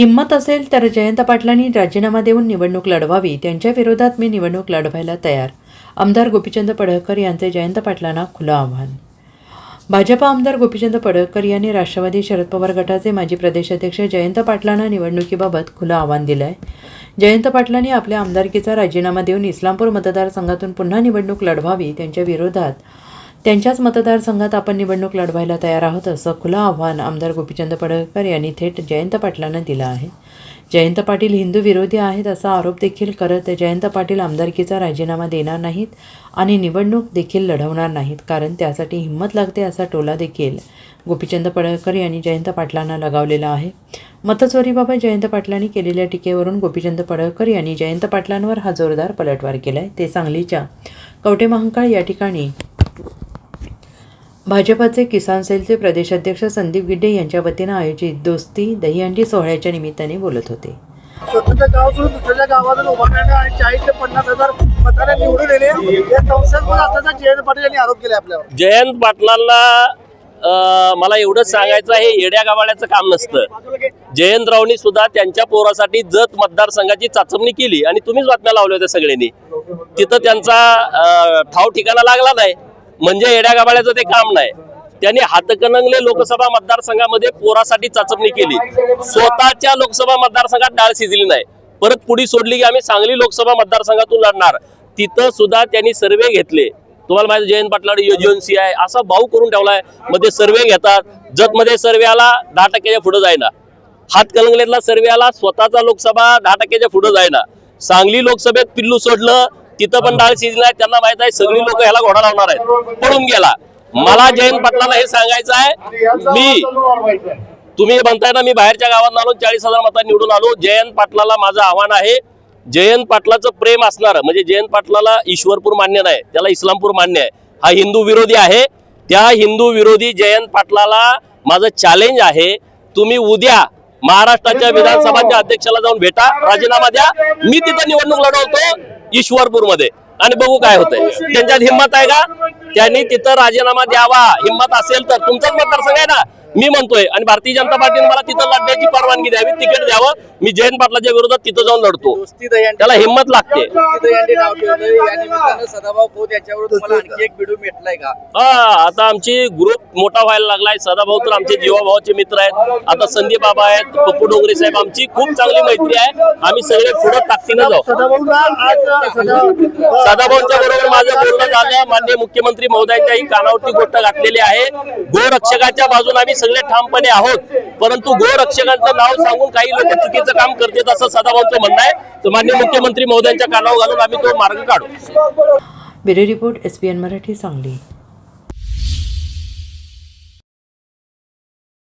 हिंमत असेल तर जयंत पाटलांनी राजीनामा देऊन निवडणूक लढवावी. त्यांच्या विरोधात मी निवडणूक लढवायला तयार. आमदार गोपीचंद पडळकर यांचे जयंत पाटलांना खुलं आव्हान. भाजपा आमदार गोपीचंद पडळकर यांनी राष्ट्रवादी शरद पवार गटाचे माजी प्रदेशाध्यक्ष जयंत पाटलांना निवडणुकीबाबत खुलं आव्हान दिलं आहे जयंत पाटलांनी आपल्या आमदारकीचा राजीनामा देऊन इस्लामपूर मतदारसंघातून पुन्हा निवडणूक लढवावी. त्यांच्या विरोधात त्यांच्याच मतदारसंघात आपण निवडणूक लढवायला तयार आहोत असं खुलं आव्हान आमदार गोपीचंद पडळकर यांनी थेट जयंत पाटलांना दिलं आहे. जयंत पाटील हिंदू विरोधी आहेत असा आरोप देखील करत जयंत पाटील आमदारकीचा राजीनामा देणार नाहीत आणि निवडणूक देखील लढवणार नाहीत कारण त्यासाठी हिंमत लागते असा टोला देखील गोपीचंद पडळकर यांनी जयंत पाटलांना लगावलेला आहे. मतचोरीबाबत जयंत पाटलांनी केलेल्या टीकेवरून गोपीचंद पडळकर यांनी जयंत पाटलांवर हा जोरदार पलटवार केला आहे ते सांगलीच्या कवटे महांकाळ या ठिकाणी भाजपाचे किसान सेलचे प्रदेशाध्यक्ष संदीप गिड्डे यांच्या वतीनं आयोजित दोस्ती दहीहंडी सोहळ्याच्या निमित्ताने बोलत होते. स्वतःच्या गाव सोडून दुसऱ्या गावातून उभारण्याने आणि चाळीस ते पन्नास हजार मताने निवडून येणे या जयंत पाटील यांनी आरोप केला आपल्यावर. जयंत पाटलांना मला एवढंच सांगायचं आहे येड्या गावाड्याचं काम नसतं. जयंतरावनी सुद्धा त्यांच्या पोरासाठी जत मतदारसंघाची चाचपणी केली आणि तुम्हीच बातम्या लावल्या होत्या सगळ्यांनी. तिथं त्यांचा ठाव ठिकाणा लागला नाही. म्हणजे येड्या गाबाळ्याचं ते काम नाही. त्यांनी हातकणंगले लोकसभा मतदारसंघामध्ये पोरासाठी चाचपणी केली. स्वतःच्या लोकसभा मतदारसंघात डाळ शिजली नाही. परत पुढी सोडली की आम्ही सांगली लोकसभा मतदारसंघातून लढणार. तिथं सुद्धा त्यांनी सर्वे घेतले. तुम्हाला माहिती जयंत पाटलाडी एजन्सी आहे असा भाऊ करून ठेवलाय. मध्ये सर्वे घेतात. जतमध्ये सर्वे आला दहा टक्क्याच्या पुढे जायना. हातकलंगलेतला सर्वे आला स्वतःचा लोकसभा दहा टक्क्याच्या पुढे जायना. सांगली लोकसभेत पिल्लू सोडलं तिथं पण डाळ शिजली आहे त्यांना माहीत आहे सगळी लोक ह्याला घोडा लावणार आहेत. पळून गेला. मला जयंत पाटलाला हे सांगायचं आहे मी तुम्ही म्हणताय ना मी बाहेरच्या गावात आलो चाळीस हजार मतात निवडून आलो. जयंत पाटलाला माझं आव्हान आहे. जयंत पाटलाचं प्रेम असणार म्हणजे जयंत पाटलाला ईश्वरपूर मान्य नाही त्याला इस्लामपूर मान्य आहे. हा हिंदू विरोधी आहे. त्या हिंदू विरोधी जयंत पाटलाला माझं चॅलेंज आहे. तुम्ही उद्या महाराष्ट्राच्या विधानसभाच्या अध्यक्षाला जाऊन भेटा राजीनामा द्या. मी तिथं निवडणूक लढवतो. ईश्वरपूरमध्ये. आणि बघू काय होतंय. त्यांच्यात हिंमत आहे का? त्यांनी तिथं राजीनामा द्यावा. हिंमत असेल तर. तुमचाच मतदारसंघ आहे ना? मी म्हणतोय आणि भारतीय जनता पार्टीने मला तिथं लढण्याची परवानगी द्यावी तिकीट द्यावं. मी जयंत पाटलाच्या विरोधात तिथं जाऊन लढतो. त्याला हिंमत लागते. दोस्ती दहीहंडी नाव ठेवलं. या निमित्तानं सदाभाऊ खोत याच्यावर तुम्हाला आणखी एक व्हिडिओ भेटलाय का? हा आता आमची ग्रुप मोठा व्हायला लागलाय. सदाभाऊ तर आमचे जीवाभावाचे मित्र आहेत. आता संदीप बाबा आहेत पप्पू डोंगरे साहेब आमची खूप चांगली मैत्री आहे. आम्ही सगळे पुढे ताकदीनं जाऊ. सदाभाऊंच्या बरोबर माझं बोलणं झालं. माननीय मुख्यमंत्री महोदयांच्या ही कानावरती गोष्ट घातलेली आहे. गोरक्षकाच्या बाजूने आम्ही सगळे ठामपणे आहोत. परंतु गोरक्षकांचं नाव सांगून काही लोक चुकीचं काम करतात असं सदाभाऊंचं म्हणणं आहे. तर माननीय मुख्यमंत्री महोदयांच्या कानावर घालून आम्ही तो मार्ग काढू. Bureau report S P N Marathi Sangli.